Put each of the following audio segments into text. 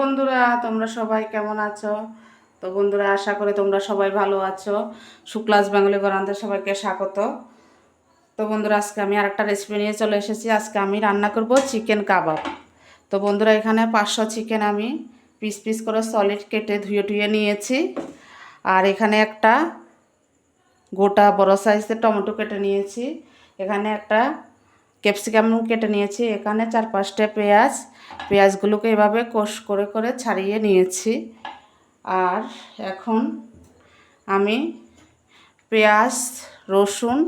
বন্ধুরা, তোমরা সবাই কেমন আছো? তো বন্ধুরা, আশা করে তোমরা সবাই ভালো আছো। শুক্লাস বেঙ্গলি গরান্তে সবাইকে স্বাগত। তো বন্ধুরা, আজকে আমি আরেকটা রেসিপি নিয়ে চলে এসেছি। আজকে আমি রান্না করব চিকেন কাবাব তো বন্ধুরা, এখানে পাঁচশো চিকেন আমি পিস পিস করে সলিড কেটে ধুয়ে ধুয়ে নিয়েছি। আর এখানে একটা গোটা বড় সাইজের টমেটো কেটে নিয়েছি। এখানে একটা ক্যাপসিকাম কেটে নিয়েছি, এখানে চার পাঁচটা পেঁয়াজ, পেঁয়াজগুলোকে এভাবে কোষ করে করে ছাড়িয়ে নিয়েছি। আর এখন আমি পেঁয়াজ, রসুন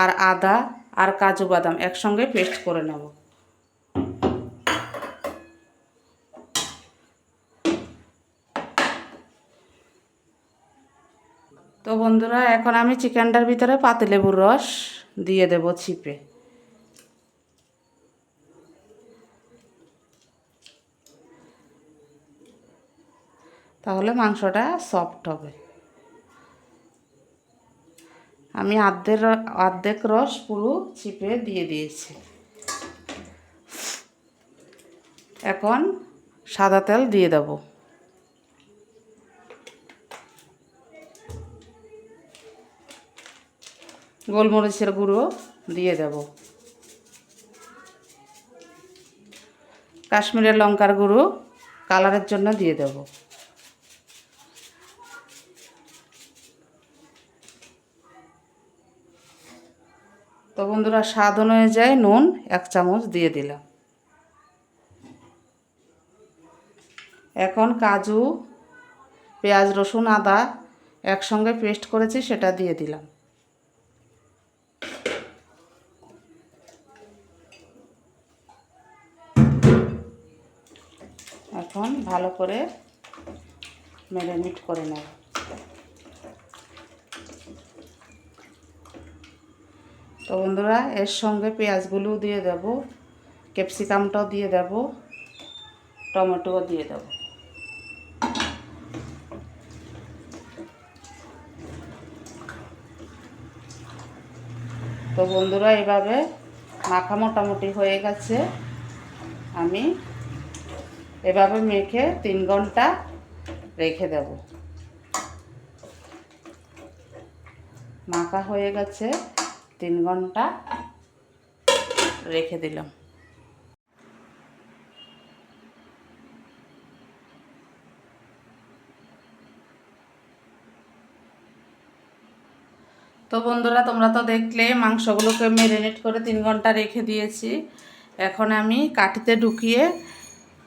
আর আদা আর কাজু বাদাম একসঙ্গে পেস্ট করে নেব। তো বন্ধুরা, এখন আমি চিকেনটার ভিতরে পাতিলেবুর রস দিয়ে দেব ছিপে। তাহলে মাংসটা সফট হবে। আমি আর্ধেক অর্ধেক রস পুরো চিপে দিয়ে দিয়েছি। এখন সাদা তেল দিয়ে দেব। গোলমরিচের গুঁড়ো দিয়ে দেব। কাশ্মীরের লঙ্কার গুঁড়ো কালারের জন্য দিয়ে দেবো। তো বন্ধুরা স্বাদ অনুযায়ী নুন এক চামচ দিয়ে দিলাম। এখন কাজু, পেঁয়াজ, রসুন, আদা একসঙ্গে পেস্ট করেছি, সেটা দিয়ে দিলাম। এখন ভালো করে ম্যারিনেট করে নেব। তো বন্ধুরা, এর সঙ্গে পেঁয়াজগুলোও দিয়ে দেব, ক্যাপসিকামটাও দিয়ে দেব, টমেটোও দিয়ে দেব। তো বন্ধুরা, এভাবে মাখা মোটামুটি হয়ে গেছে। আমি এভাবে মেখে তিন ঘণ্টা রেখে দেব। মাখা হয়ে গেছে। তিন ঘণ্টা রেখে দিলাম। তো বন্ধুরা, তোমরা তো দেখলে মাংসগুলোকে ম্যারিনেট করে তিন ঘণ্টা রেখে দিয়েছি। এখন আমি কাঠিতে ঢুকিয়ে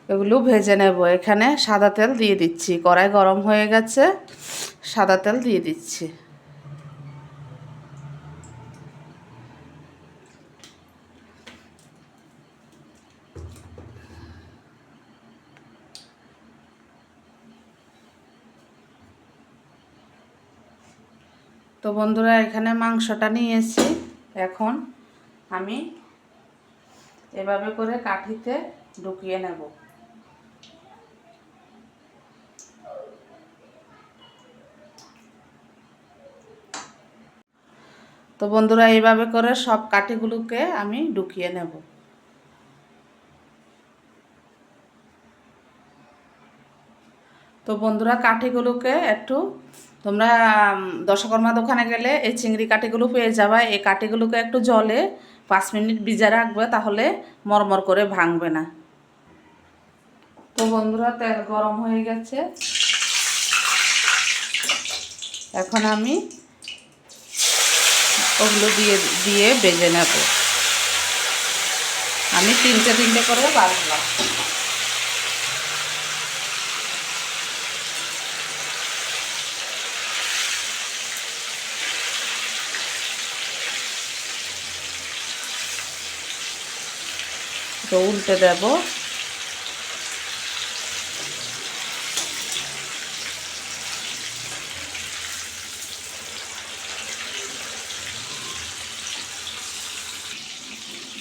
এগুলো ভেজে নেব। এখানে সাদা তেল দিয়ে দিচ্ছি। কড়াই গরম হয়ে গেছে, সাদা তেল দিয়ে দিচ্ছি। তো বন্ধুরা, এখানে মাংসটা নিয়েছি। এখন আমি এভাবে করে কাঠিতে ঢুকিয়ে নেব। তো বন্ধুরা, এইভাবে করে সব কাঠিগুলোকে আমি ঢুকিয়ে নেব। তো বন্ধুরা কাঠিগুলোকে একটু তোমরা দশকর্মা দোকানে গেলে এই চিংড়ি কাঠিগুলো পেয়ে যাবে। এই কাঠিগুলোকে একটু জলে পাঁচ মিনিট ভিজা রাখবে, তাহলে মরমর করে ভাঙবে না। তো বন্ধুরা, তেল গরম হয়ে গেছে। এখন আমি ওগুলো দিয়ে দিয়ে বেজে নেব। আমি তিনটে তিনটে করে বাজলাম। তো উল্টে দেব।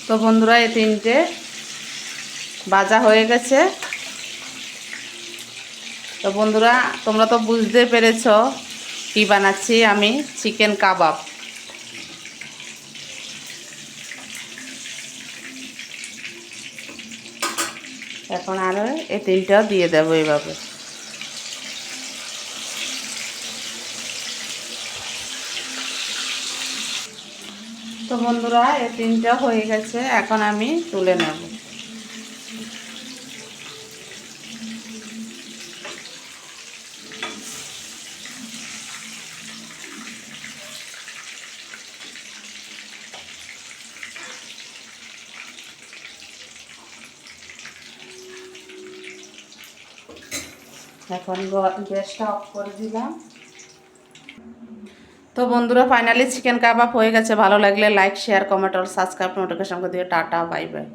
তো বন্ধুরা, এই তিনটে বাজা হয়ে গেছে। তো বন্ধুরা, তোমরা তো বুঝতে পেরেছ কি বানাচ্ছি আমি, চিকেন কাবাব। এখন আরও এই তিনটাও দিয়ে দেবো এইভাবে তো বন্ধুরা, এই তিনটা হয়ে গেছে, এখন আমি তুলে নেব। এখন গ্যাসটা অফ করে দিলাম। তো বন্ধুরা ফাইনালি চিকেন কাবাব হয়ে গেছে। ভালো লাগলে লাইক শেয়ার কমেন্ট আর সাবস্ক্রাইব নোটিফিকেশন করে দিয়ে টাটা বাই বাই